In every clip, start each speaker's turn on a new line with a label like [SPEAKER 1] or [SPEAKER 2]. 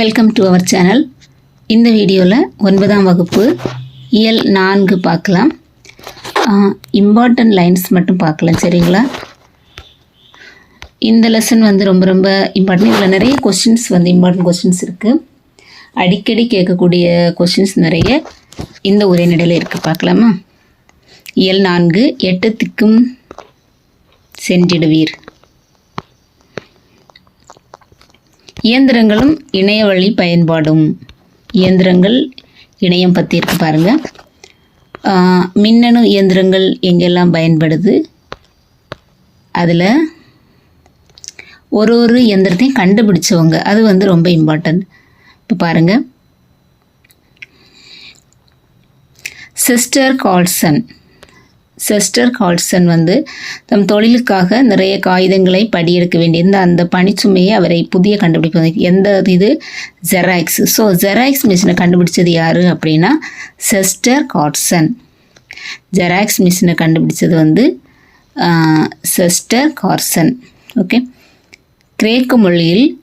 [SPEAKER 1] Welcome to our channel இந்த வீடியோவில் ஒன்பதாம் வகுப்பு இயல் நான்கு பார்க்கலாம். இம்பார்ட்டன்ட் லைன்ஸ் மட்டும் பார்க்கலாம் சரிங்களா? இந்த லெசன் வந்து ரொம்ப ரொம்ப இம்பார்ட்டன்ட் இதில் நிறைய கொஷின்ஸ் வந்து இம்பார்ட்டன்ட் கொஷின்ஸ் இருக்குது அடிக்கடி கேட்கக்கூடிய கொஷின்ஸ் நிறைய இந்த உரைநடையில் இருக்குது பார்க்கலாமா? இயல் நான்கு எட்டத்துக்கும் சென்றிடுவீர். இயந்திரங்களும் இணைய வழி பயன்பாடும். இயந்திரங்கள் இணையம் பற்றி இருக்கு பாருங்கள் மின்னணு இயந்திரங்கள் எங்கெல்லாம் பயன்படுது? அதில் ஒரு ஒரு இயந்திரத்தையும் கண்டுபிடிச்சவங்க. அது வந்து ரொம்ப இம்பார்ட்டன்ட் இப்போ பாருங்கள் சிஸ்டர் கால்சன் செஸ்டர் கால்சன் வந்து தம் தொழிலுக்காக நிறைய காகிதங்களை படியெடுக்க வேண்டியிருந்த அந்த பணிச்சுமையை அவரை புதிய கண்டுபிடிப்பு எந்த இது? ஜெராக்ஸ் ஸோ ஜெராக்ஸ் மிஷினை கண்டுபிடிச்சது யார் அப்படின்னா செஸ்டர் காட்சன் ஜெராக்ஸ் மிஷினை கண்டுபிடிச்சது வந்து செஸ்டர் கார்சன் ஓகே கிரேக்க மொழியில்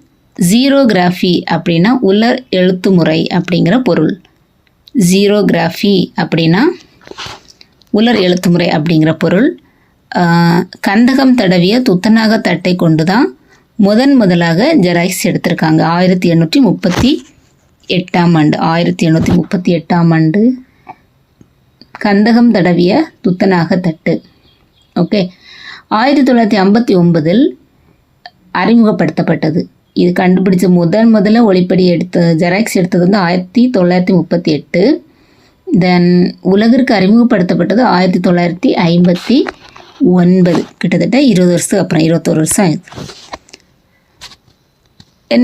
[SPEAKER 1] ஜீரோகிராஃபி அப்படின்னா உலர் எழுத்து முறை அப்படிங்கிற பொருள். ஜீரோகிராஃபி அப்படின்னா உலர் எழுத்துமுறை அப்படிங்கிற பொருள் கந்தகம் தடவிய துத்தநாக தட்டை கொண்டு தான் முதன் முதலாக ஜெராக்ஸ் எடுத்திருக்காங்க. ஆயிரத்தி எண்ணூற்றி முப்பத்தி எட்டாம் ஆண்டு. ஆயிரத்தி எண்ணூற்றி முப்பத்தி எட்டாம் ஆண்டு கந்தகம் தடவிய துத்தநாக தட்டு. ஓகே. ஆயிரத்தி தொள்ளாயிரத்தி ஐம்பத்தி ஒன்பதில் அறிமுகப்படுத்தப்பட்டது. இது கண்டுபிடிச்ச முதன் முதல்ல ஒளிப்படி எடுத்த ஜெராக்ஸ் எடுத்தது வந்து ஆயிரத்தி தொள்ளாயிரத்தி முப்பத்தி எட்டு. தென் உலகிற்கு அறிமுகப்படுத்தப்பட்டது ஆயிரத்தி தொள்ளாயிரத்தி ஐம்பத்தி ஒன்பது. கிட்டத்தட்ட இருபது வருஷத்துக்கு அப்புறம் இருபத்தோரு வருஷம் ஆயிடுது.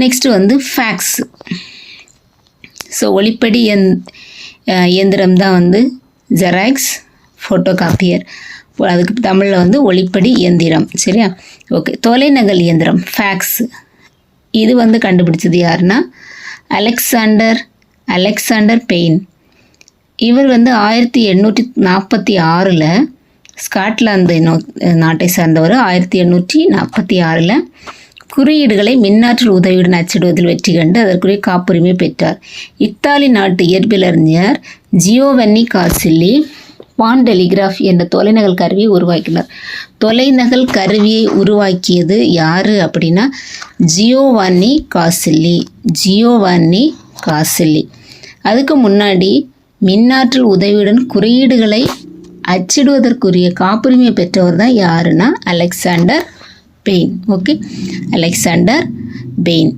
[SPEAKER 1] நெக்ஸ்ட்டு வந்து ஃபேக்ஸ் ஸோ ஒளிப்படி எந் இயந்திரம் தான் வந்து ஜெராக்ஸ் ஃபோட்டோ காப்பியர் அதுக்கு தமிழில் வந்து ஒளிப்படி இயந்திரம் சரியா? ஓகே தொலைநகல் இயந்திரம் ஃபேக்ஸ் இது வந்து கண்டுபிடிச்சது யாருன்னா அலெக்சாண்டர் அலெக்சாண்டர் பெயின். இவர் வந்து ஆயிரத்தி எண்ணூற்றி நாற்பத்தி ஆறில் ஸ்காட்லாந்து நோ- நாட்டை சார்ந்தவர். ஆயிரத்தி எண்ணூற்றி நாற்பத்தி ஆறில் குறியீடுகளை மின்னாற்றல் உதவியுடன் அச்சிடுவதில் வெற்றி கண்டு அதற்குரிய காப்புரிமை பெற்றார். இத்தாலி நாட்டு இயற்பியலறிஞர் ஜியோவன்னி காசில்லி பான் டெலிகிராஃப் என்ற தொலைநகல் கருவியை உருவாக்கினார். தொலைநகல் கருவியை உருவாக்கியது யார் அப்படின்னா ஜியோவான்னி காசில்லி. ஜியோவான்னி காசில்லி. அதுக்கு முன்னாடி மின்னாற்றல் உதவியுடன் குறியீடுகளை அச்சிடுவதற்குரிய காப்புரிமை பெற்றவர் தான் யாருன்னா Alexander Bain. Okay Alexander Bain.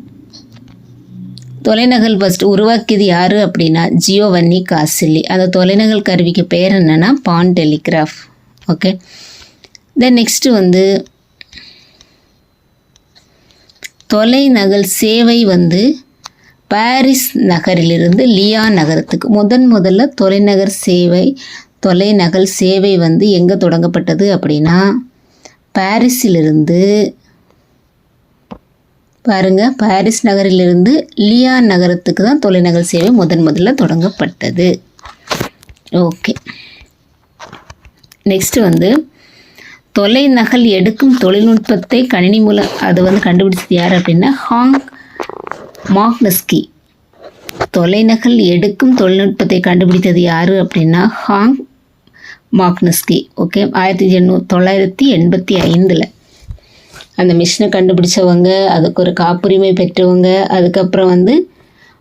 [SPEAKER 1] தொலைநகல் first உருவாக்கியது யார் அப்படின்னா ஜியோவன்னி காசில்லி அந்த தொலைநகல் கருவிக்கு பேர் என்னன்னா பான் டெலிகிராஃப். ஓகே தென் நெக்ஸ்ட்டு வந்து தொலைநகல் சேவை வந்து பாரிஸ் நகரிலிருந்து லியா நகரத்துக்கு முதன் முதல்ல தொலைநகர் சேவை தொலைநகல் சேவை வந்து எங்கே தொடங்கப்பட்டது அப்படின்னா பாரிஸிலிருந்து பாருங்க பாரிஸ் நகரிலிருந்து லியா நகரத்துக்கு தான் தொலைநகல் சேவை முதன் முதல்ல தொடங்கப்பட்டது. ஓகே. நெக்ஸ்ட் வந்து தொலைநகல் எடுக்கும் தொழில்நுட்பத்தை கணினி மூலம் அது வந்து கண்டுபிடிச்சது யார் அப்படின்னா ஹாங் மாக்னஸ்கி தொலைநகல் எடுக்கும் தொழில்நுட்பத்தை கண்டுபிடித்தது யார் அப்படின்னா ஹாங் மாக்னஸ்கி ஓகே? ஆயிரத்தி எண்ணூ தொள்ளாயிரத்தி எண்பத்தி ஐந்தில். அந்த மிஷினை கண்டுபிடிச்சவங்க அதுக்கு ஒரு காப்புரிமை பெற்றவங்க அதுக்கப்புறம் வந்து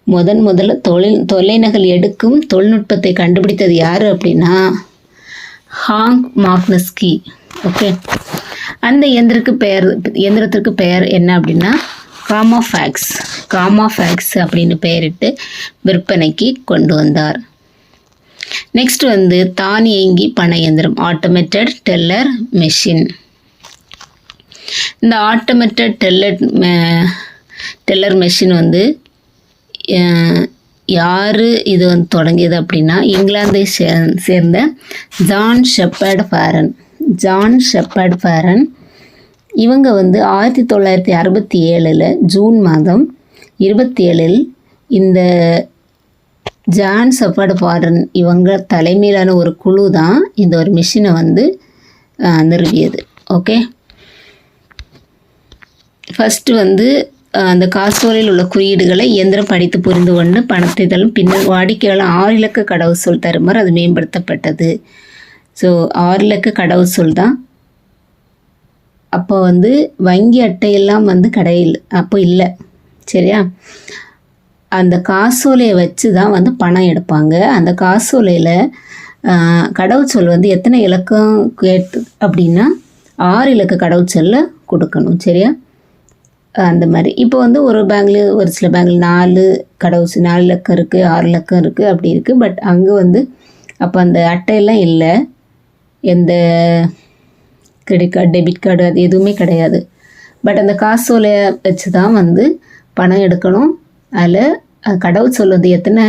[SPEAKER 1] முதன் முதல்ல தொழில் தொலைநகல் எடுக்கும் தொழில்நுட்பத்தை கண்டுபிடித்தது யார் அப்படின்னா ஹாங் மாக்னஸ்கி ஓகே? அந்த இயந்திரக்கு பெயர் இயந்திரத்திற்கு பெயர் என்ன அப்படின்னா காமாஃபேக்ஸ் காமாஃபேக்ஸ் அப்படின்னு பெயரிட்டு விற்பனைக்கு கொண்டு வந்தார். நெக்ஸ்ட் வந்து தானியங்கி பண இயந்திரம் ஆட்டோமேட்டட் டெல்லர் மெஷின் இந்த ஆட்டோமேட்டட் டெல்லர் டெல்லர் மெஷின் வந்து யார் இது வந்து தொடங்கியது அப்படின்னா இங்கிலாந்தை சே சேர்ந்த John Shepherd Barron. John Shepherd Barron இவங்க வந்து ஆயிரத்தி தொள்ளாயிரத்தி அறுபத்தி ஏழில் ஜூன் மாதம் இருபத்தி ஏழில் இந்த ஜான் சப்பாடு பாடன் இவங்க தலைமையிலான ஒரு குழு தான் இந்த ஒரு மிஷினை வந்து நிறுவியது. ஓகே? ஃபஸ்ட்டு வந்து அந்த காசோலையில் உள்ள குறியீடுகளை இயந்திரம் படித்து புரிந்து கொண்டு பணத்தை தள்ளும் பின்னர் வாடிக்கையாளர் ஆறு இலக்க கடவுச்சொல் தருமாறு அது மேம்படுத்தப்பட்டது. ஸோ ஆறு இலக்க கடவுச்சொல் தான். அப்போ வந்து வங்கி அட்டையெல்லாம் வந்து கடையில் அப்போ இல்லை. சரியா? அந்த காசோலையை வச்சு தான் வந்து பணம் எடுப்பாங்க. அந்த காசோலையில் கடவுச்சொல் வந்து எத்தனை இலக்கம் கேட்டு அப்படின்னா ஆறு இலக்க கடவுச்சொல்ல கொடுக்கணும். சரியா? அந்த மாதிரி. இப்போ வந்து ஒரு பேங்கில் ஒரு சில பேங்கில் நாலு கடவுச்சு நாலு இலக்கம் இருக்குது ஆறு இலக்கம் இருக்குது அப்படி இருக்குது பட் அங்கே வந்து அப்போ அந்த அட்டையெல்லாம் இல்லை. எந்த கிரெடிட் கார்டு டெபிட் கார்டு அது எதுவுமே கிடையாது. பட் அந்த காசோலையை வச்சு தான் வந்து பணம் எடுக்கணும். அதில் கடவுள் சொல்வது எத்தனை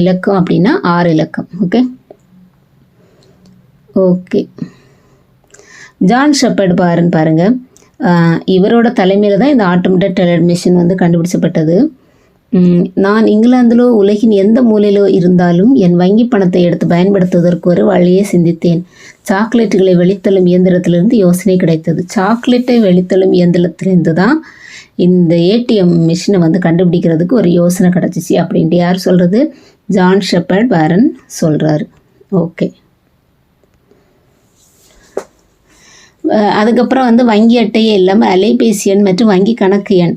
[SPEAKER 1] இலக்கம் அப்படின்னா ஆறு இலக்கம். ஓகே ஓகே ஜான் ஷெப்பர்ட் பாருன்னு பாருங்கள் இவரோட தலைமையில் தான் இந்த ஆட்டோமேட்டட் டெலர் மிஷின் வந்து கண்டுபிடிச்சப்பட்டது நான் இங்கிலாந்திலோ உலகின் எந்த மூலையிலோ இருந்தாலும் என் வங்கி பணத்தை எடுத்து பயன்படுத்துவதற்கு ஒரு வழியை சிந்தித்தேன். சாக்லேட்டுகளை வெளித்தள்ளும் இயந்திரத்திலிருந்து யோசனை கிடைத்தது. சாக்லேட்டை வெளித்தள்ளும் இயந்திரத்திலிருந்து தான் இந்த ஏடிஎம் மிஷினை வந்து கண்டுபிடிக்கிறதுக்கு ஒரு யோசனை கிடச்சிச்சு அப்படின்ட்டு யார் சொல்கிறது ஜான் ஷெப்பர்ட் வாரன் சொல்கிறாரு ஓகே. அதுக்கப்புறம் வந்து வங்கி அட்டையே இல்லாமல் அலைபேசி எண் மற்றும் வங்கி கணக்கு எண்.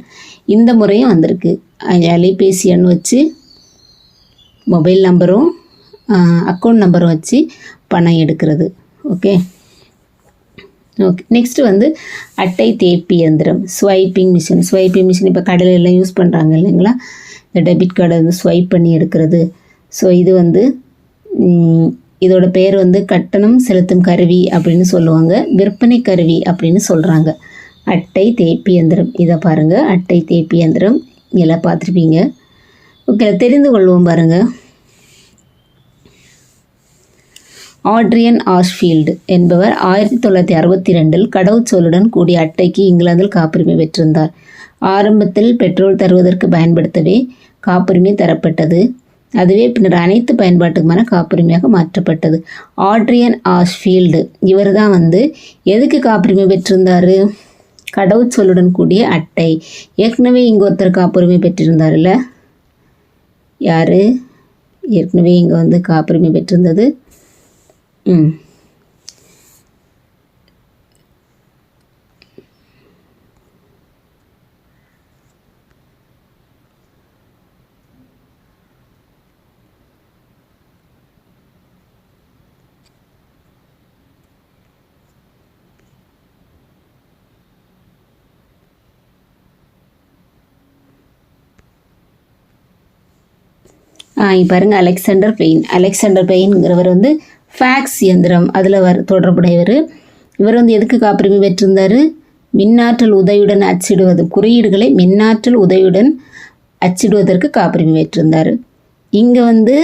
[SPEAKER 1] இந்த முறையும் வந்திருக்கு. அலைபேசி எண் வச்சு மொபைல் நம்பரும் அக்கௌண்ட் நம்பரும் வச்சு பணம் எடுக்கிறது. ஓகே ஓகே நெக்ஸ்ட்டு வந்து அட்டை தேப்பி இயந்திரம். ஸ்வைப்பிங் மிஷின் ஸ்வைப்பிங் மிஷின் இப்போ கடையில் எல்லாம் யூஸ் பண்ணுறாங்க இல்லைங்களா? இந்த டெபிட் கார்டை வந்து ஸ்வைப் பண்ணி எடுக்கிறது. ஸோ இது வந்து இதோட பேர் வந்து கட்டணம் செலுத்தும் கருவி அப்படின்னு சொல்லுவாங்க. விற்பனை கருவி அப்படின்னு சொல்கிறாங்க அட்டை தேப்பி இயந்திரம். இதை பாருங்கள் அட்டை தேப்பி இயந்திரம். எல்லாம் பார்த்துருப்பீங்க. ஓகே தெரிந்து கொள்வோம் பாருங்கள் ஆட்ரியன் ஆஷ்ஃபீல்டு என்பவர் ஆயிரத்தி தொள்ளாயிரத்தி அறுபத்தி ரெண்டில் கடவுச்சொல்லுடன் கூடிய அட்டைக்கு இங்கிலாந்தில் காப்புரிமை பெற்றிருந்தார். ஆரம்பத்தில் பெட்ரோல் தருவதற்கு பயன்படுத்தவே காப்புரிமை தரப்பட்டது. அதுவே பின்னர் அனைத்து பயன்பாட்டுக்குமான காப்புரிமையாக மாற்றப்பட்டது. ஆட்ரியன் ஆஷ்ஃபீல்டு இவர் தான் வந்து எதுக்கு காப்புரிமை பெற்றிருந்தார்? கடவுச்சொல்லுடன் கூடிய அட்டை. ஏற்கனவே இங்கே ஒருத்தர் காப்புரிமை பெற்றிருந்தார்ல யார்? ஏற்கனவே இங்கே வந்து காப்புரிமை பெற்றிருந்தது. ம். ஆ பாருங்கள் அலெக்சாண்டர் பெயின். அலெக்சாண்டர் பெயின்ங்கிறவர் வந்து ஃபேக்ஸ் இயந்திரம். அதில் வர தொடர்புடையவர். இவர் வந்து எதுக்கு காப்புரிமை பெற்றிருந்தார்? மின்னாற்றல் உதவியுடன் அச்சிடுவது. குறியீடுகளை மின்னாற்றல் உதவியுடன் அச்சிடுவதற்கு காப்புரிமை பெற்றிருந்தார். இங்கே வந்து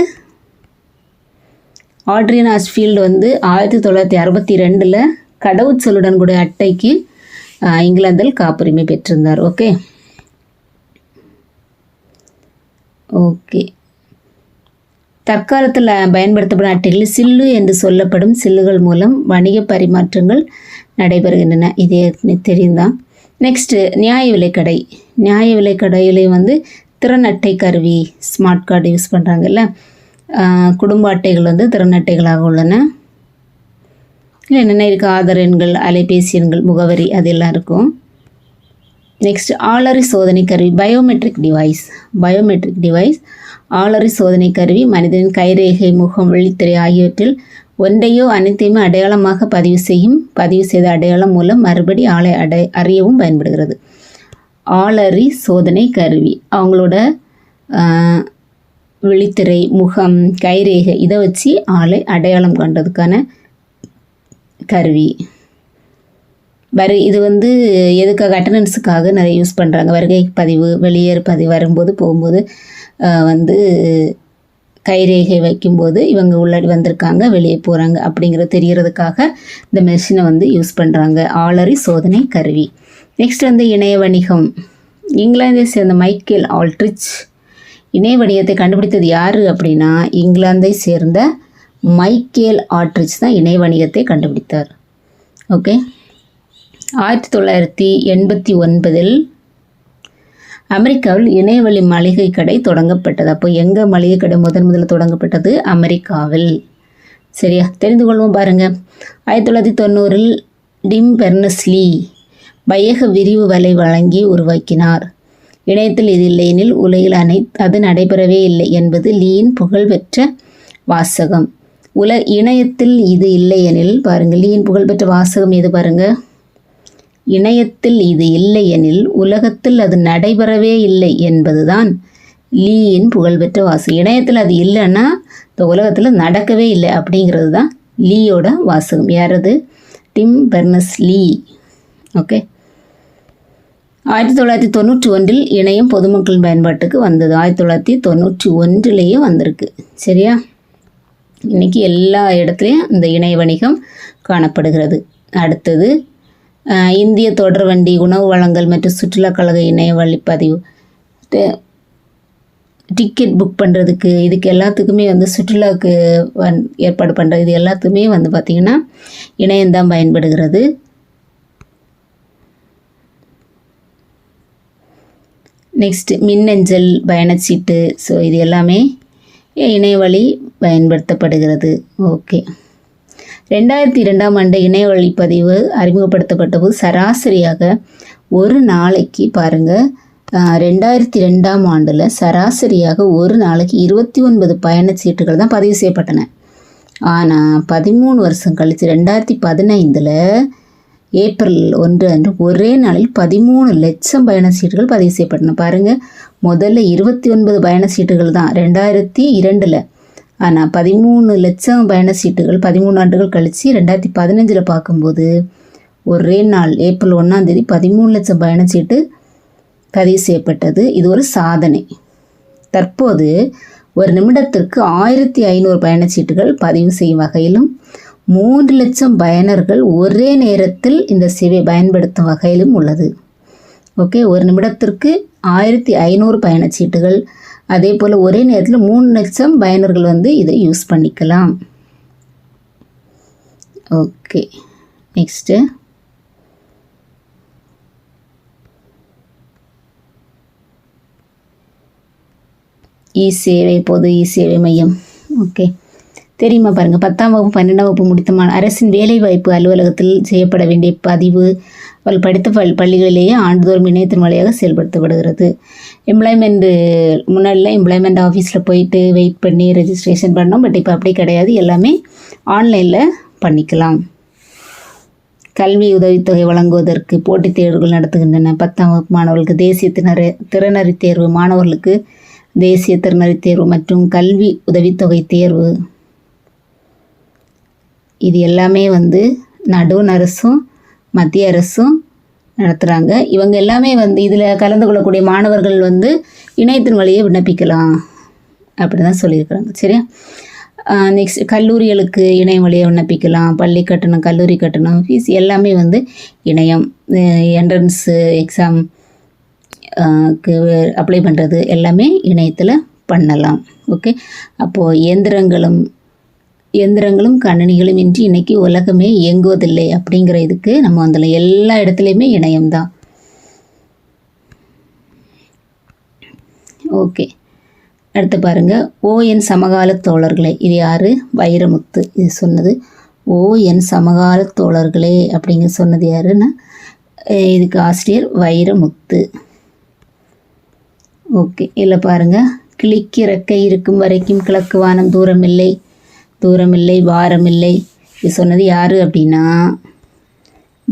[SPEAKER 1] ஆட்ரியன் ஆஸ்ஃபீல்டு வந்து ஆயிரத்தி தொள்ளாயிரத்தி அறுபத்தி ரெண்டில் கடவுச்சொல்லுடன் கூட அட்டைக்கு இங்கிலாந்தில் காப்புரிமை பெற்றிருந்தார். ஓகே. ஓகே. தற்காலத்தில் பயன்படுத்தப்படும் அட்டைகளில் சில்லு என்று சொல்லப்படும் சில்லுகள் மூலம் வணிக பரிமாற்றங்கள் நடைபெறுகின்றன. இது ஏற்கனவே தெரியும்தான் நெக்ஸ்ட்டு நியாய விலைக்கடை. நியாய விலைக்கடையிலையும் வந்து திறன் அட்டை கருவி ஸ்மார்ட் கார்டு யூஸ் பண்ணுறாங்கல்ல குடும்ப அட்டைகள் வந்து திறன் அட்டைகளாக உள்ளன. இல்லை என்னென்ன இருக்குது ஆதார் எண்கள் அலைபேசி எண்கள் முகவரி அதெல்லாம் இருக்கும். நெக்ஸ்ட் ஆளறி சோதனை கருவி பயோமெட்ரிக் டிவைஸ் பயோமெட்ரிக் டிவைஸ் ஆளறி சோதனை கருவி மனிதனின் கைரேகை முகம் விழித்திரை ஆகியவற்றில் ஒன்றையோ அனைத்தையுமே அடையாளமாக பதிவு செய்யும் பதிவு செய்த அடையாளம் மூலம் மறுபடி ஆளை அடை அறியவும் பயன்படுகிறது. ஆளறி சோதனை கருவி அவங்களோட விழித்திரை முகம் கைரேகை இதை வச்சு ஆளை அடையாளம் கண்டதுக்கான கருவி. வரு இது வந்து எதுக்காக அட்டண்டன்ஸுக்காக நிறைய யூஸ் பண்ணுறாங்க வருகை பதிவு வெளியேறு பதிவு வரும்போது போகும்போது வந்து கைரேகை வைக்கும்போது இவங்க உள்ளாடி வந்திருக்காங்க வெளியே போகிறாங்க அப்படிங்கிறது தெரியறதுக்காக இந்த மெஷினை வந்து யூஸ் பண்ணுறாங்க ஆளறி சோதனை கருவி. நெக்ஸ்ட் வந்து இணைய வணிகம். இங்கிலாந்தை சேர்ந்த மைக்கேல் ஆல்ட்ரிச் இணைய வணிகத்தை கண்டுபிடித்தது யார் அப்படின்னா இங்கிலாந்தை சேர்ந்த மைக்கேல் ஆல்ட்ரிச் தான் இணைய வணிகத்தை கண்டுபிடித்தார். ஓகே ஆயிரத்தி தொள்ளாயிரத்தி எண்பத்தி ஒன்பதில் அமெரிக்காவில் இணையவழி மளிகை கடை தொடங்கப்பட்டது. அப்போ எங்கே மளிகை கடை முதன் முதல்ல தொடங்கப்பட்டது? அமெரிக்காவில். சரியா? தெரிந்து கொள்வோம் பாருங்கள் ஆயிரத்தி தொள்ளாயிரத்தி தொண்ணூறில் டிம் பெர்னஸ்லி வையக விரிவு வலை வழங்கி உருவாக்கினார். இணையத்தில் இது இல்லையெனில் உலகில் அனை அது நடைபெறவே இல்லை என்பது லீயின் புகழ்பெற்ற வாசகம். உல இணையத்தில் இது இல்லையெனில் பாருங்கள் லீயின் புகழ்பெற்ற வாசகம் எது பாருங்கள் இணையத்தில் இது இல்லையெனில் உலகத்தில் அது நடைபெறவே இல்லை என்பதுதான் லீயின் புகழ்பெற்ற வாசகம் இணையத்தில் அது இல்லைன்னா இந்த உலகத்தில் நடக்கவே இல்லை அப்படிங்கிறது தான் லீயோட வாசகம். யாரது? Tim Berners Lee. ஓகே. ஆயிரத்தி தொள்ளாயிரத்தி தொண்ணூற்றி ஒன்றில் இணையம் பொதுமக்கள் பயன்பாட்டுக்கு வந்தது. ஆயிரத்தி தொள்ளாயிரத்தி தொண்ணூற்றி ஒன்றுலேயே வந்திருக்கு. சரியா? இன்னைக்கு எல்லா இடத்துலையும் இந்த இணைய வணிகம் காணப்படுகிறது. அடுத்தது இந்திய தொடர் வண்டி உணவு வழங்கல் மற்றும் சுற்றுலா கழக இணைய வழிப்பதிவு. டிக்கெட் புக் பண்ணுறதுக்கு இதுக்கு எல்லாத்துக்குமே வந்து சுற்றுலாவுக்கு வந் ஏற்பாடு பண்ணுறது இது எல்லாத்துக்குமே வந்து பார்த்திங்கன்னா இணையம்தான் பயன்படுகிறது. நெக்ஸ்ட் மின்னஞ்சல் பயணச்சீட்டு ஸோ இது எல்லாமே இணையவழி பயன்படுத்தப்படுகிறது. ஓகே ரெண்டாயிரத்தி இரண்டாம் ஆண்டு இணையவழி பதிவு அறிமுகப்படுத்தப்பட்ட போது சராசரியாக ஒரு நாளைக்கு பாருங்கள் ரெண்டாயிரத்தி ரெண்டாம் ஆண்டில் சராசரியாக ஒரு நாளைக்கு இருபத்தி ஒன்பது பயணச்சீட்டுகள் தான் பதிவு செய்யப்பட்டன. ஆனால் பதிமூணு வருஷம் கழித்து ரெண்டாயிரத்தி பதினைந்தில் ஏப்ரல் ஒன்று அன்று ஒரே நாளில் பதிமூணு லட்சம் பயணச்சீட்டுகள் பதிவு செய்யப்பட்டன. பாருங்கள் முதல்ல இருபத்தி ஒன்பது பயணச்சீட்டுகள் தான். ரெண்டாயிரத்தி இரண்டில் ஆனால் பதிமூணு லட்சம் பயணச்சீட்டுகள் பதிமூணு ஆண்டுகள் கழித்து ரெண்டாயிரத்தி பதினஞ்சில் பார்க்கும்போது ஒரே நாள் ஏப்ரல் ஒன்றாந்தேதி பதிமூணு லட்சம் பயணச்சீட்டு பதிவு செய்யப்பட்டது. இது ஒரு சாதனை. தற்போது ஒரு நிமிடத்திற்கு ஆயிரத்தி ஐநூறு பயணச்சீட்டுகள் பதிவு செய்யும் வகையிலும் மூன்று லட்சம் பயனர்கள் ஒரே நேரத்தில் இந்த சேவை பயன்படுத்தும் வகையிலும் உள்ளது. ஓகே ஒரு நிமிடத்திற்கு ஆயிரத்தி ஐநூறு பயணச்சீட்டுகள் அதே போல் ஒரே நேரத்தில் மூணு லட்சம் பயனர்கள் வந்து இதை யூஸ் பண்ணிக்கலாம். ஓகே நெக்ஸ்ட்டு இ சேவை பொது இ சேவை மையம். ஓகே தெரியுமா பாருங்கள் பத்தாம் வகுப்பு பன்னெண்டாம் வகுப்பு முடித்த அரசின் வேலைவாய்ப்பு அலுவலகத்தில் செய்யப்பட வேண்டிய பதிவு அவள் படித்த பள் பள்ளிகளிலேயே ஆண்டுதோறும் இணையத்தின் வழியாக செயல்படுத்தப்படுகிறது. எம்ப்ளாய்மெண்ட்டு முன்னாடிலாம் எம்ப்ளாய்மெண்ட் ஆஃபீஸில் போயிட்டு வெயிட் பண்ணி ரெஜிஸ்ட்ரேஷன் பண்ணோம். பட் இப்போ அப்படி கிடையாது. எல்லாமே ஆன்லைனில் பண்ணிக்கலாம். கல்வி உதவித்தொகை வழங்குவதற்கு போட்டித் தேர்வுகள் நடத்துகின்றன. பத்தாம் வகுப்பு மாணவர்களுக்கு தேசிய திணற திறனறி தேர்வு மாணவர்களுக்கு தேசிய திறனறி தேர்வு மற்றும் கல்வி உதவித்தொகை தேர்வு இது எல்லாமே வந்து நடுவண் அரசும் மத்திய அரசும் நடத்துகிறாங்க இவங்க எல்லாமே வந்து இதில் கலந்து கொள்ளக்கூடிய மாணவர்கள் வந்து இணையத்தின் வழியே விண்ணப்பிக்கலாம் அப்படி தான் சொல்லியிருக்கிறாங்க. சரியா? நெக்ஸ்ட் கல்லூரிகளுக்கு இணையம் வழியாக விண்ணப்பிக்கலாம். பள்ளி கட்டணம் கல்லூரி கட்டணம் ஃபீஸ் எல்லாமே வந்து இணையம். என்ட்ரன்ஸு எக்ஸாம் க்கு அப்ளை பண்ணுறது எல்லாமே இணையத்தில் பண்ணலாம். ஓகே அப்போது இயந்திரங்களும் எந்திரங்களும் கணினிகளும் இன்றி இன்னைக்கு உலகமே இயங்குவதில்லை அப்படிங்கிற இதுக்கு நம்ம அதில் எல்லா இடத்துலையுமே இணையம்தான். ஓகே. அடுத்து பாருங்கள் ஓஎன் சமகால தோழர்களே. இது யார்? வைரமுத்து. இது சொன்னது. ஓஎன் சமகால தோழர்களே அப்படிங்க சொன்னது யாருன்னா இதுக்கு ஆசிரியர் வைரமுத்து. ஓகே. இதில் பாருங்க. கிளிக்கிறக்கை இருக்கும் வரைக்கும் கிழக்கு வானம் தூரமில்லை. தூரமில்லை வாரமில்லை. இது சொன்னது யார் அப்படின்னா?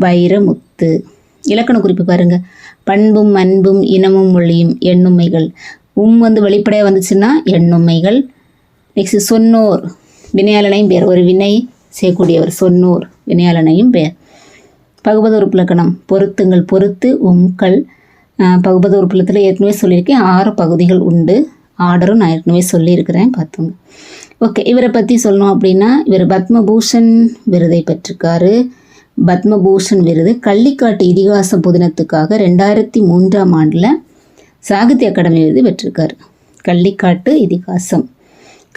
[SPEAKER 1] வைரமுத்து. இலக்கண குறிப்பு பாருங்கள் பண்பும் அன்பும் இனமும் மொழியும் எண்ணுமைகள். உம் வந்து வெளிப்படையாக வந்துச்சுன்னா எண்ணுமைகள். நெக்ஸ்ட் சொன்னோர். வினையாளனையும் பேர் ஒரு வினை செய்யக்கூடியவர் சொன்னோர். வினையாளனையும் பேர் பகுபத உறுப்பிலக்கணம் பொருத்துங்கள் பொறுத்து உம்கள். அஹ், பகுபத உறுப்பிலத்தில் ஏற்கனவே சொல்லியிருக்கேன். ஆறு பகுதிகள் உண்டு. ஆர்டரும் நான் ஏற்கனவே சொல்லியிருக்கிறேன். பார்த்துங்க. ஓகே இவரை பற்றி சொல்லணும் அப்படின்னா இவர் பத்மபூஷன் விருதை பெற்றிருக்காரு. பத்மபூஷன் விருது கள்ளிக்காட்டு இதிகாச புதினத்துக்காக ரெண்டாயிரத்தி மூன்றாம் ஆண்டில் சாகித்ய அகாடமி விருது பெற்றிருக்காரு. கள்ளிக்காட்டு இதிகாசம்.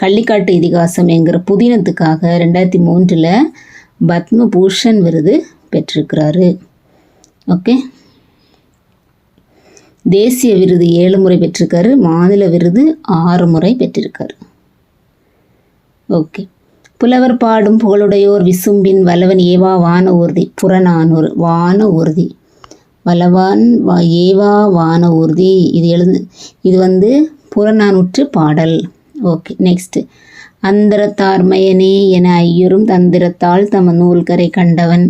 [SPEAKER 1] கள்ளிக்காட்டு இதிகாசம் என்கிற புதினத்துக்காக ரெண்டாயிரத்தி மூன்றில் பத்மபூஷன் விருது பெற்றிருக்கிறாரு. ஓகே. தேசிய விருது ஏழு முறை பெற்றிருக்காரு மாநில விருது ஆறு முறை பெற்றிருக்காரு. ஓகே. புலவர் பாடும் புகழுடையோர் விசும்பின் வல்லவன் ஏவா வான ஊர்தி புறநானூறு வான ஊர்தி வலவான் வா ஏவா வான ஊர்தி இது எழுது இது வந்து புறநானூற்று பாடல். ஓகே நெக்ஸ்ட்டு அந்தரத்தார்மயனே என ஐயரும் தந்திரத்தால் தம நூல்கரை கண்டவன்.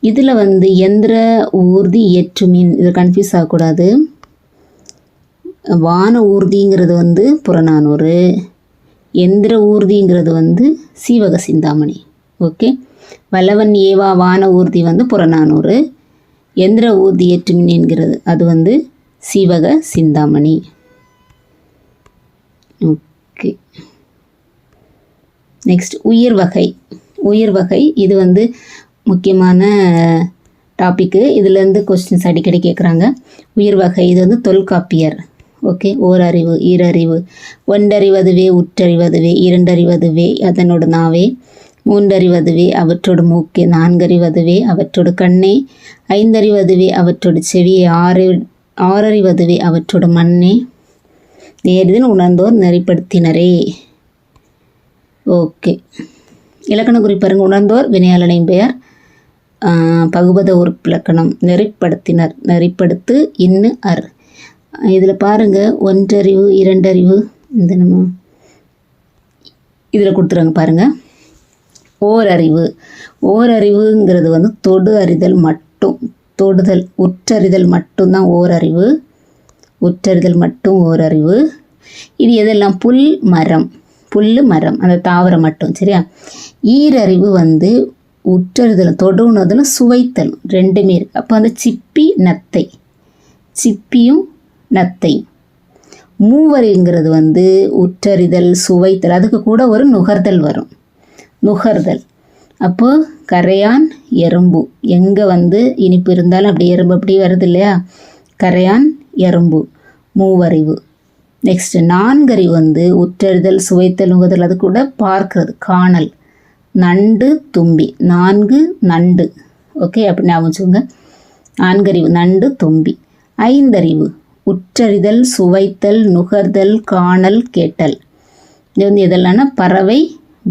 [SPEAKER 1] இதில் வந்து எந்திர ஊர்தி ஏற்றுமின். இது கன்ஃபியூஸ் ஆகக்கூடாது. வான ஊர்திங்கிறது வந்து புறநானூறு. எந்திர ஊர்திங்கிறது வந்து சீவக சிந்தாமணி. ஓகே? வல்லவன் ஏவா வான ஊர்தி வந்து புறநானூறு. எந்திர ஊர்தி ஏற்றுமின் என்கிறது அது வந்து சீவக சிந்தாமணி. ஓகே. நெக்ஸ்ட் உயிர் வகை. உயிர் வகை இது வந்து முக்கியமான டாப்பிக்கு இதுலேருந்து கொஸ்டின்ஸ் அடிக்கடி கேட்குறாங்க உயிர் வகை இது வந்து தொல்காப்பியர். ஓகே? ஓரறிவு ஈரறிவு. ஒன்றறிவதுவே உற்றறிவதுவே இரண்டறிவதுவே அதனோட நாவே. மூன்றறிவதுவே அவற்றோடு மூக்கே. நான்கறிவதுவே அவற்றோடு கண்ணே. ஐந்தறிவதுவே அவற்றோடு செவியே. ஆறு ஆறறிவதுவே அவற்றோடு மண்ணே. நேரிதில் உணர்ந்தோர் நெறிப்படுத்தினரே. ஓகே. இலக்கண குறிப்பருங்க உணர்ந்தோர் வினையாளனின் பெயர் ஆஹ், பகுபத உறுப்பிலக்கணம் நெறிப்படுத்தினர். நெறிப்படுத்து இன்னு அர். இதில் பாருங்க ஒன்றறிவு இரண்டறிவு இந்த நம்ம இதில் கொடுத்துருவாங்க பாருங்கள் ஓரறிவு. ஓரறிவுங்கிறது வந்து தொடு அறிதல் மட்டும். தொடுதல் உற்றறிதல் மட்டும்தான் ஓரறிவு. உற்றறிதல் மட்டும் ஓரறிவு. இது எதெல்லாம்? புல் மரம். புல் மரம். அந்த தாவரம் மட்டும் சரியா? ஈரறிவு வந்து உற்றறிதல் தொடு சுவைத்தலும் ரெண்டுமே இருக்குது அப்போ அந்த சிப்பி நத்தை. சிப்பியும் நத்தை. மூவரிங்கிறது வந்து உற்றறிதல் சுவைத்தல் அதுக்கு கூட ஒரு நுகர்தல் வரும். நுகர்தல். அப்போ கரையான் எறும்பு. எங்கே வந்து இனிப்பு இருந்தாலும் அப்படி எறும்பு அப்படி வருது இல்லையா? கரையான் எறும்பு. மூவறிவு. நெக்ஸ்ட் நான்கறிவு வந்து உற்றறிதல் சுவைத்தல் நுகர்தல் அது கூட பார்க்கறது காணல். நண்டு தும்பி. நான்கு நண்டு. ஓகே அப்படி ஞாபகம் வச்சுக்கோங்க. நான்கறிவு நண்டு தும்பி. ஐந்தறிவு. உற்றறிதல் சுவைத்தல் நுகர்தல் காணல் கேட்டல். இது வந்து எதெல்லாம்னா பறவை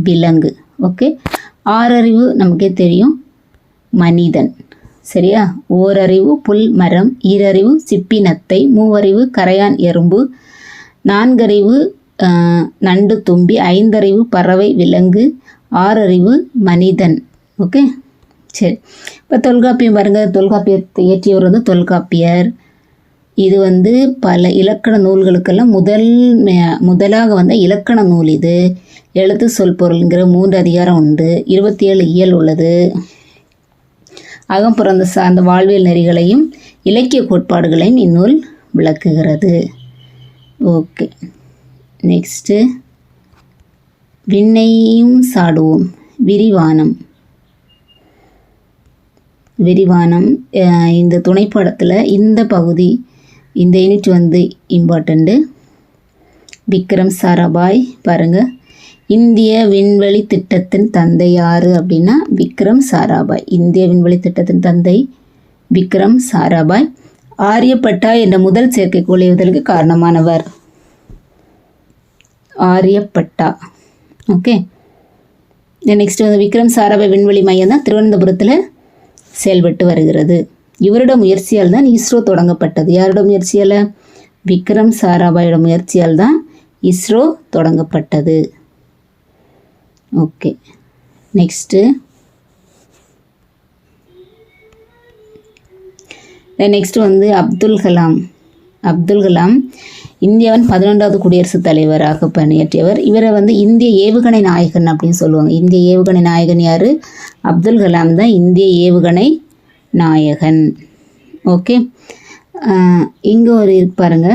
[SPEAKER 1] விலங்கு. ஓகே? ஆறறிவு நமக்கே தெரியும். மனிதன். சரியா? ஓரறிவு புல் மரம் ஈரறிவு சிப்பி நத்தை மூவறிவு கரையான் எறும்பு நான்கறிவு நண்டு தும்பி ஐந்தறிவு பறவை விலங்கு ஆறறிவு மனிதன். ஓகே? சரி. இப்போ தொல்காப்பியம் பாருங்கள் தொல்காப்பியத்தை இயற்றியவர் வந்து தொல்காப்பியர். இது வந்து பல இலக்கண நூல்களுக்கெல்லாம் முதல் மே- முதலாக வந்த இலக்கண நூல் இது. எழுத்து சொல் பொருள்ங்கிற மூன்று அதிகாரம் உண்டு. இருபத்தி ஏழு இயல் உள்ளது. அகம்புறந்த சார்ந்த வாழ்வியல் நெறிகளையும் இலக்கிய கோட்பாடுகளையும் இந்நூல் விளக்குகிறது. ஓகே. நெக்ஸ்ட்டு விண்ணையும் சாடுவோம். விரிவானம். விரிவானம் இந்த துணைப்படத்தில் இந்த பகுதி இந்த யூனிட் வந்து இம்பார்ட்டண்ட்டு விக்ரம் சாராபாய் பாருங்கள் இந்திய விண்வெளி திட்டத்தின் தந்தை யார் அப்படின்னா விக்ரம் சாராபாய். இந்திய விண்வெளி திட்டத்தின் தந்தை விக்ரம் சாராபாய். ஆரியப்பட்டா என்ற முதல் செயற்கைக்கோள் ஏவுதலுக்கு காரணமானவர். ஆரியப்பட்டா. ஓகே. நெக்ஸ்ட் வந்து விக்ரம் சாராபாய் விண்வெளி மையம் தான் திருவனந்தபுரத்தில் செயல்பட்டு வருகிறது. இவரோட முயற்சியால் தான் இஸ்ரோ தொடங்கப்பட்டது. யாரோட முயற்சியால்? விக்ரம் சாராபாயோட முயற்சியால் தான் இஸ்ரோ தொடங்கப்பட்டது. ஓகே. நெக்ஸ்ட்டு நெக்ஸ்ட் வந்து அப்துல் கலாம். அப்துல் கலாம் இந்தியாவின் பதினொன்றாவது குடியரசுத் தலைவராக பணியாற்றியவர். இவரை வந்து இந்திய ஏவுகணை நாயகன் அப்படின்னு சொல்லுவாங்க. இந்திய ஏவுகணை நாயகன் யார்? அப்துல் கலாம் தான் இந்திய ஏவுகணை நாயகன். ஓகே இங்கே ஒரு இருக்கு பாருங்க.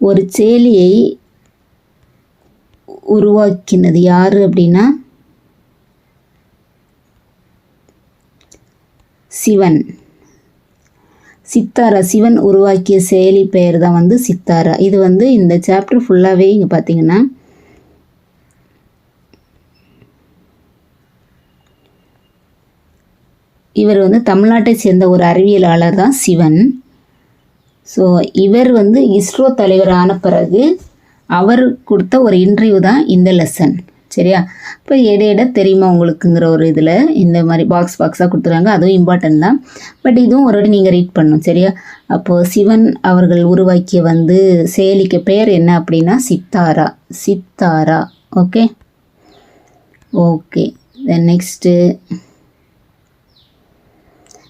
[SPEAKER 1] ஒரு செயலியை உருவாக்கினது யார் அப்படின்னா சிவன். சித்தாரா? சிவன் உருவாக்கிய செயலி பெயர் தான் வந்து சித்தாரா. இது வந்து இந்த சாப்டர் ஃபுல்லாகவே இங்கே பார்த்தீங்கன்னா இவர் வந்து தமிழ்நாட்டை சேர்ந்த ஒரு அறிவியலாளர் தான் சிவன். ஸோ இவர் வந்து இஸ்ரோ தலைவரான பிறகு அவர் கொடுத்த ஒரு இன்டர்வியூ தான் இந்த லெசன் சரியா? இப்போ இடையிட தெரியுமா உங்களுக்குங்கிற ஒரு இதில்? இந்த மாதிரி பாக்ஸ் பாக்ஸாக கொடுத்துருக்காங்க. அதுவும் இம்பார்ட்டன்ட் தான். பட் இதுவும் ஒரு வாட்டி நீங்கள் ரீட் பண்ணணும் சரியா? அப்போது சிவன் அவர்கள் உருவாக்கிய வந்து செயலிக்கு பெயர் என்ன அப்படின்னா Sitara. Sitara. Okay okay then next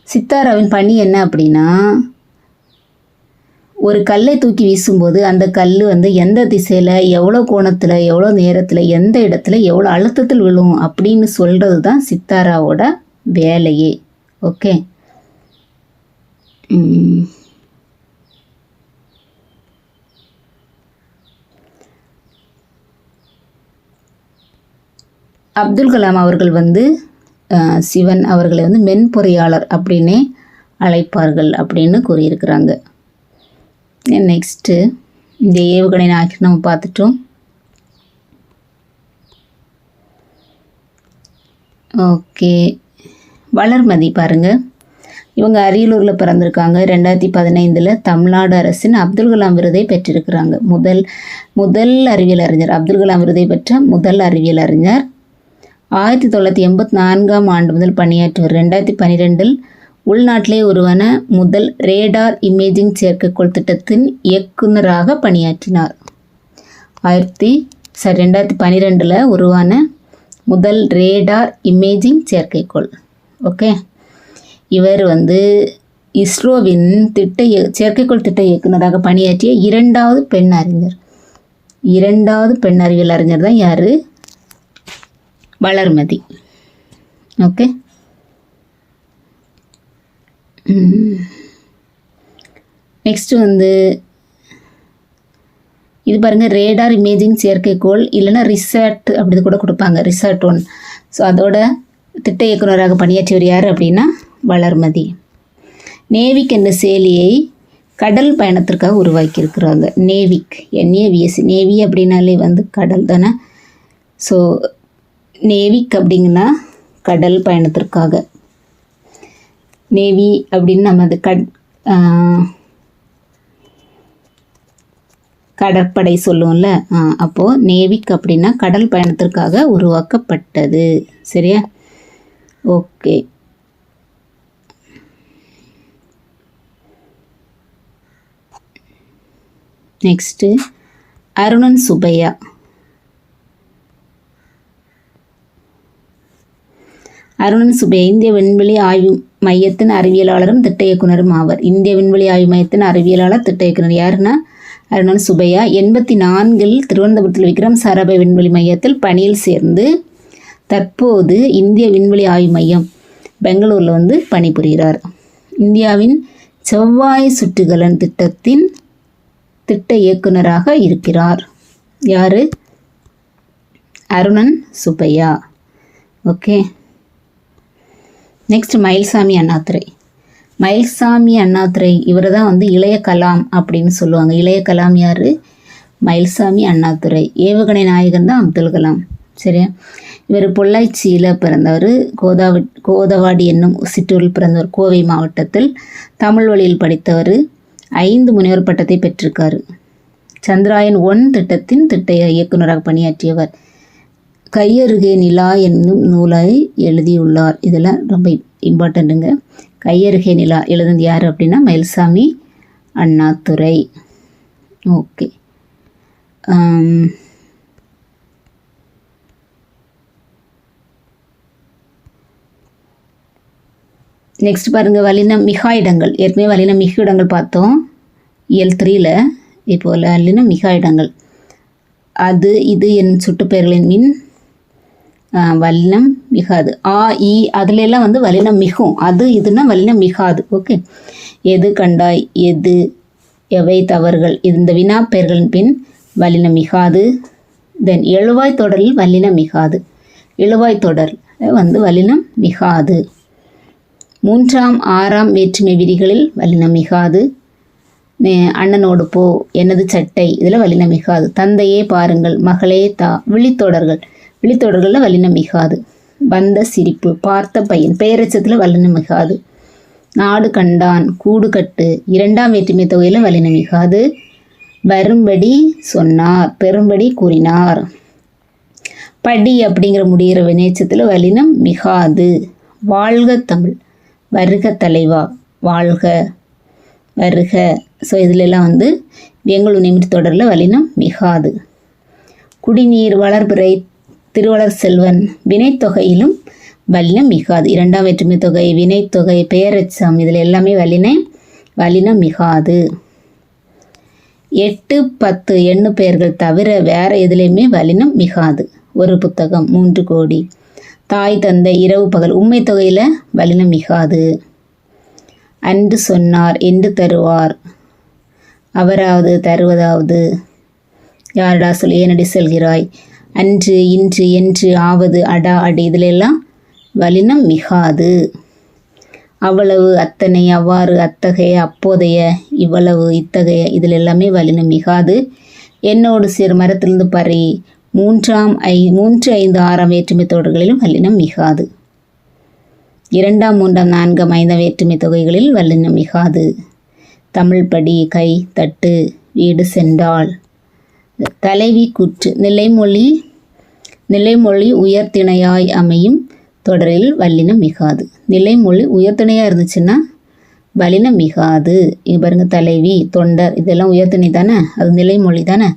[SPEAKER 1] சித்தாராவின் பணி என்ன அப்படின்னா ஒரு கல்லை தூக்கி வீசும்போது அந்த கல் வந்து எந்த திசையில் எவ்வளோ கோணத்தில் எவ்வளோ நேரத்தில் எந்த இடத்துல எவ்வளோ அழுத்தத்தில் விழும் அப்படின்னு சொல்கிறது தான் சித்தாராவோட வேலையே. ஓகே? அப்துல் கலாம் அவர்கள் வந்து சிவன் அவர்களை வந்து மென்பொறியாளர் அப்படின்னே அழைப்பார்கள் அப்படின்னு கூறியிருக்கிறாங்க. நெக்ஸ்ட்டு இந்த ஏவுகணை நாக்கி நம்ம பார்த்துட்டோம். ஓகே வளர்மதி பாருங்கள் இவங்க அரியலூரில் பிறந்திருக்காங்க. ரெண்டாயிரத்தி பதினைந்தில் தமிழ்நாடு அரசின் அப்துல் கலாம் விருதை பெற்றிருக்கிறாங்க. முதல் முதல் அறிவியல் அறிஞர் அப்துல் கலாம் விருதை பெற்ற முதல் அறிவியல் அறிஞர் ஆயிரத்தி தொள்ளாயிரத்தி எண்பத்தி நான்காம் ஆண்டு முதல் பணியாற்றியவர் ரெண்டாயிரத்தி பன்னிரெண்டில் உள்நாட்டிலே உருவான முதல் ரேடார் இமேஜிங் செயற்கைக்கோள் திட்டத்தின் இயக்குநராக பணியாற்றினார். ஆயிரத்தி சாரி ரெண்டாயிரத்தி பன்னிரெண்டில் உருவான முதல் ரேடார் இமேஜிங் செயற்கைக்கோள். ஓகே? இவர் வந்து இஸ்ரோவின் திட்ட இய- செயற்கைக்கோள் திட்ட இயக்குநராக பணியாற்றிய இரண்டாவது பெண் அறிஞர். இரண்டாவது பெண் அறிவியல் அறிஞர் தான் யார்? வளர்மதி. ஓகே? நெக்ஸ்ட் வந்து இது பாருங்கள் ரேடார் இமேஜிங் செயற்கைக்கோள் இல்லைன்னா ரிசார்ட் அப்படி கூட கொடுப்பாங்க ரிசார்ட் ஒன் ஸோ அதோட திட்ட இயக்குனராக பணியாற்றியவர் யார் அப்படின்னா வளர்மதி. நேவிக் என்ற செயலியை கடல் பயணத்திற்காக உருவாக்கியிருக்கிறாங்க. நேவிக் என்ஏவிஎஸ் நேவி அப்படின்னாலே வந்து கடல் தானே? ஸோ நேவிக் அப்படிங்கன்னா கடல் பயணத்திற்காக. நேவி அப்படின்னு நம்ம அது கட் கடற்படை சொல்லுவோம்ல அப்போது நேவிக் அப்படின்னா கடல் பயணத்திற்காக உருவாக்கப்பட்டது. சரியா? ஓகே. நெக்ஸ்ட்டு அருணன் சுபையா அருணன் சுபே இந்திய விண்வெளி ஆய்வு மையத்தின் அறிவியலாளரும் திட்ட இயக்குனரும் ஆவார். இந்திய விண்வெளி ஆய்வு மையத்தின் அறிவியலாளர் திட்ட இயக்குனர் யாருன்னா? அருணன் சுபையா. எண்பத்தி நான்கில் திருவனந்தபுரத்தில் விக்ரம் சாராபாய் விண்வெளி மையத்தில் பணியில் சேர்ந்து தற்போது இந்திய விண்வெளி ஆய்வு மையம் பெங்களூரில் வந்து பணிபுரிகிறார். இந்தியாவின் செவ்வாய் சுற்றுகலன் திட்டத்தின் திட்ட இயக்குனராக இருக்கிறார். யார்? அருணன் சுப்பையா ஓகே. நெக்ஸ்ட் மயில்சாமி அண்ணாதுரை. மயில்சாமி அண்ணாதுரை இவர் தான் வந்து இளைய கலாம் அப்படின்னு சொல்லுவாங்க. இளைய கலாம் யார்? மயில்சாமி அண்ணாதுரை. ஏவுகணை நாயகன் தான் அப்துல் கலாம். சரியா? இவர் பொள்ளாச்சியில் பிறந்தவர். கோதாவ கோதவாடி என்னும் சிற்றூரில் பிறந்தவர். கோவை மாவட்டத்தில் தமிழ் வழியில் படித்தவர். ஐந்து முனைவர் பட்டத்தை பெற்றிருக்கார். சந்திராயன் ஒன் திட்டத்தின் திட்ட இயக்குனராக பணியாற்றியவர். கையருகே நிலா என்னும் நூலை எழுதியுள்ளார். இதெல்லாம் ரொம்ப இம்பார்ட்டண்ட்டுங்க கையருகே நிலா எழுதுனது யார் அப்படின்னா மயில்சாமி அண்ணாதுரை. ஓகே. நெக்ஸ்ட் பாருங்கள் வல்லினம் மிகா இடங்கள். ஏற்கனவே வல்லினம் மிகு இடங்கள் பார்த்தோம். இயல் த்ரீல இப்போ வல்லினம் மிகா இடங்கள். அது இது என் சுட்டுப்பெயர்களின் மின் வல்லினம் மிகாது. ஆ இ அதுல எல்லாம் வந்து வல்லினம் மிகும். அது இதுனா வல்லினம் மிகாது. ஓகே. எது கண்டாய் எது எவை தவறுகள். இந்த வினா பெயர்களின் பின் வல்லினம் மிகாது. தென் எழுவாய் தொடரில் வல்லினம் மிகாது. எழுவாய் தொடர் வந்து வல்லினம் மிகாது. மூன்றாம் ஆறாம் வேற்றுமை விதிகளில் வல்லினம் மிகாது. அண்ணனோடு போ எனது சட்டை. இதில் வல்லினம் மிகாது. தந்தையே பாருங்கள் மகளே தா விழித்தொடர்கள். விழித்தொடர்களில் வல்லினம் மிகாது. வந்த சிரிப்பு பார்த்த பையன் பெயரச்சத்தில் வல்லினம் மிகாது. நாடு கண்டான் கூடு கட்டு இரண்டாம் வேற்றுமை தொகையில் வல்லினம் மிகாது. வரும்படி சொன்னார் பெரும்படி கூறினார். படி அப்படிங்கிற முடிகிற வினைச்சத்தில் வல்லினம் மிகாது. வாழ்க தமிழ் வருக தலைவா வாழ்க வருக. ஸோ இதிலெல்லாம் வந்து வெங்குளு நிமிட தொடரில் வல்லினம் மிகாது. குடிநீர் வளர்பிறை திருவளர் செல்வன் வினைத்தொகையிலும் வல்லினம் மிகாது. இரண்டாம் வேற்றுமை தொகை வினைத்தொகை பேரச்சம் இதில் எல்லாமே வல்லினை வல்லினம் மிகாது. எட்டு பத்து எண்ணு பெயர்கள் தவிர வேற எதுலேயுமே வல்லினம் மிகாது. ஒரு புத்தகம் மூன்று கோடி. தாய் தந்தை இரவு பகல் உண்மை தொகையில் வல்லினம் மிகாது. அன்று சொன்னார் என்று தருவார். அவராவது தருவதாவது. யாரடா சொல் ஏனடி செல்கிறாய்? அன்று இன்று என்று ஆவது அடா அடி இதிலெல்லாம் வலினம் மிகாது. அவ்வளவு அத்தனை அவ்வாறு அத்தகைய அப்போதைய இவ்வளவு இத்தகைய இதில் எல்லாமே வலினம் மிகாது. என்னோடு சிறு மரத்திலிருந்து பறி மூன்றாம் ஐ மூன்று ஐந்து ஆறாம் வேற்றுமை தொடர்களிலும் வல்லினம் மிகாது. இரண்டாம் மூன்றாம் நான்காம் ஐந்தாம் வேற்றுமை தொகைகளில் வல்லினம் மிகாது. தமிழ் படி கை தட்டு வீடு சென்றாள் தலைவி கூற்று நிலைமொழி நிலைமொழி உயர்த்திணையாய் அமையும் தொடரில் வல்லினம் மிகாது. நிலைமொழி உயர்த்திணையாக இருந்துச்சுன்னா வல்லினம் மிகாது. இங்கே பாருங்க தலைவி தொண்டர் இதெல்லாம் உயர்த்திணை தானே? அது நிலைமொழி தானே?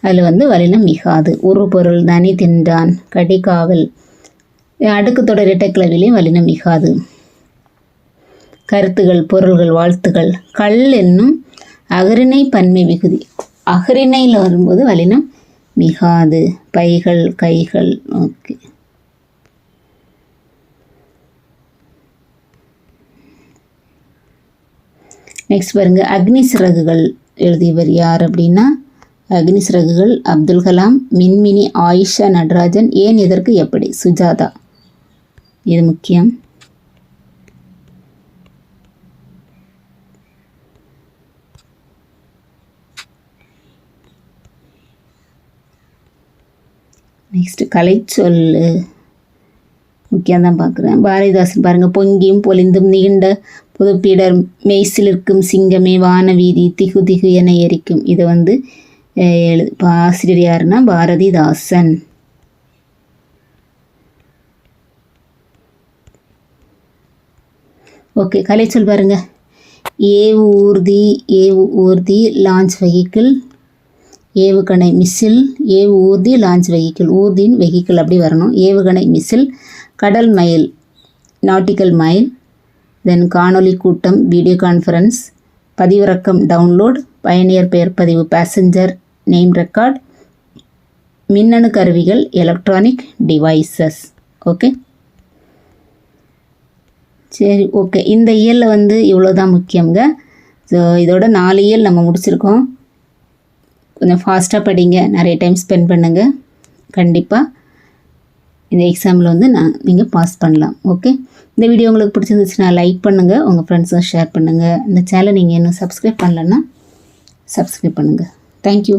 [SPEAKER 1] அதில் வந்து வல்லினம் மிகாது. ஒரு பொருள் தனி தின்றான் கடிகாவல் அடுக்கு தொடர் இரட்டைக்கிழவிலையும் வல்லினம் மிகாது. கருத்துகள் பொருள்கள் வாழ்த்துகள். கல் என்னும் அகரிணை பன்மை மிகுதி. அகரிணையில் வரும்போது வல்லினம் மிகாது. பைகள் கைகள் ஓகே நெக்ஸ்ட் பாருங்க. அக்னி சிறகுகள் எழுதியவர் யார் அப்படின்னா அக்னி சிறகுகள் அப்துல் கலாம் மின்மினி ஆயிஷா நடராஜன். ஏன் எதற்கு எப்படி? சுஜாதா. இது முக்கியம். நெக்ஸ்ட்டு கலைச்சொல் முக்கியம் தான் பார்க்குறேன். பாரதிதாசன் பாருங்கள் பொங்கியும் பொலிந்தும் நீண்ட புதுப்பீடர் மெய்சிலிருக்கும் சிங்கமே வானவீதி திகு திகு என எரிக்கும். இதை வந்து எழு ஆசிரியர் யாருன்னா பாரதிதாசன். ஓகே கலைச்சொல் பாருங்க. ஏ ஊர்தி ஏ ஊர்தி லான்ச் வெஹிக்கிள் ஏவுகணை மிசில் ஏவு ஊர்தி லான்ச் வெஹிக்கிள். ஊர்தின் வெஹிக்கிள் அப்படி வரணும். ஏவுகணை மிசில் கடல் மைல் நாட்டிக்கல் மைல் தென் காணொளி கூட்டம் வீடியோ கான்ஃபரன்ஸ் பதிவிறக்கம் டவுன்லோட் பயணியர் பெயர் பதிவு பேசஞ்சர் நேம் ரெக்கார்ட் மின்னணு கருவிகள் எலக்ட்ரானிக் டிவைசஸ் ஓகே சரி ஓகே இந்த இயலில் வந்து இவ்வளோ தான் முக்கியங்க ஸோ இதோட நாலு இயல் நம்ம முடிச்சிருக்கோம். கொஞ்சம் ஃபாஸ்ட்டாக படிங்க. நிறைய டைம் ஸ்பெண்ட் பண்ணுங்கள் கண்டிப்பாக இந்த எக்ஸாமில் வந்து நான் நீங்கள் பாஸ் பண்ணலாம். ஓகே இந்த வீடியோ உங்களுக்கு பிடிச்சிருந்துச்சுன்னா லைக் பண்ணுங்கள் உங்கள் ஃப்ரெண்ட்ஸும் ஷேர் பண்ணுங்கள் இந்த சேனலை நீங்கள் இன்னும் சப்ஸ்கிரைப் பண்ணலன்னா சப்ஸ்கிரைப் பண்ணுங்கள் தேங்க்யூ